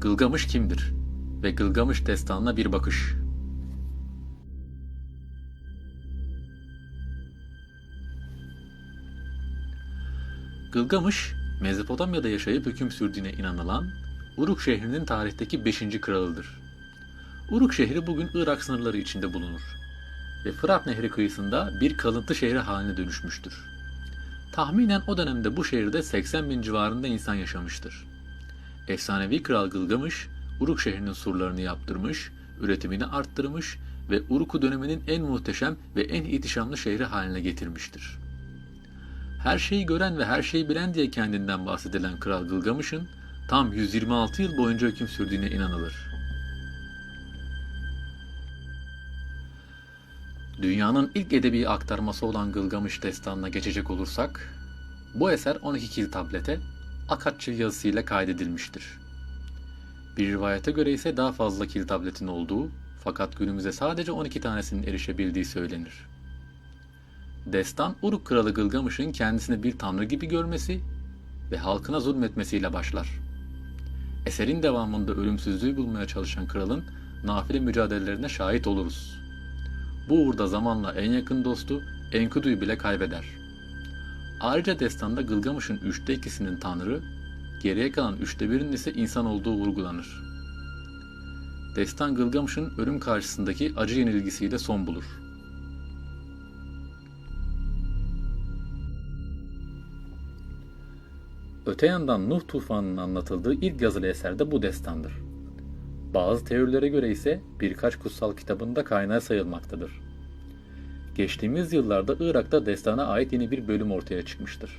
Gılgamış kimdir? Ve Gılgamış destanına bir bakış. Gılgamış, Mezopotamya'da yaşayıp hüküm sürdüğüne inanılan Uruk şehrinin tarihteki 5. kralıdır. Uruk şehri bugün Irak sınırları içinde bulunur ve Fırat Nehri kıyısında bir kalıntı şehri haline dönüşmüştür. Tahminen o dönemde bu şehirde 80 bin civarında insan yaşamıştır. Efsanevi kral Gılgamış, Uruk şehrinin surlarını yaptırmış, üretimini arttırmış ve Uruk'u döneminin en muhteşem ve en ihtişamlı şehri haline getirmiştir. Her şeyi gören ve her şeyi bilen diye kendinden bahsedilen Kral Gılgamış'ın tam 126 yıl boyunca hüküm sürdüğüne inanılır. Dünyanın ilk edebi aktarması olan Gılgamış destanına geçecek olursak, bu eser 12 kil tablete Akatçı yazısıyla kaydedilmiştir. Bir rivayete göre ise daha fazla kil tabletin olduğu fakat günümüze sadece 12 tanesinin erişebildiği söylenir. Destan Uruk kralı Gılgamış'ın kendisini bir tanrı gibi görmesi ve halkına zulmetmesiyle başlar. Eserin devamında ölümsüzlüğü bulmaya çalışan kralın nafile mücadelelerine şahit oluruz. Bu uğurda zamanla en yakın dostu Enkidu'yu bile kaybeder. Ayrıca destanda Gılgamış'ın üçte ikisinin tanrı, geriye kalan üçte birinin ise insan olduğu vurgulanır. Destan Gılgamış'ın ölüm karşısındaki acı yenilgisiyle son bulur. Öte yandan Nuh tufanının anlatıldığı ilk yazılı eser de bu destandır. Bazı teorilere göre ise birkaç kutsal kitabında kaynağı sayılmaktadır. Geçtiğimiz yıllarda Irak'ta destana ait yeni bir bölüm ortaya çıkmıştır.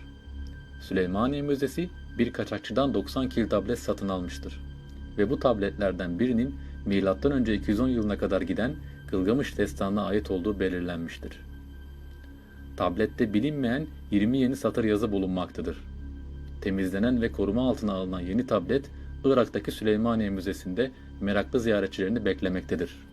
Süleymaniye Müzesi bir kaçakçıdan 90 kil tablet satın almıştır. Ve bu tabletlerden birinin M.Ö. 210 yılına kadar giden Gılgamış destanına ait olduğu belirlenmiştir. Tablette bilinmeyen 20 yeni satır yazı bulunmaktadır. Temizlenen ve koruma altına alınan yeni tablet Irak'taki Süleymaniye Müzesi'nde meraklı ziyaretçilerini beklemektedir.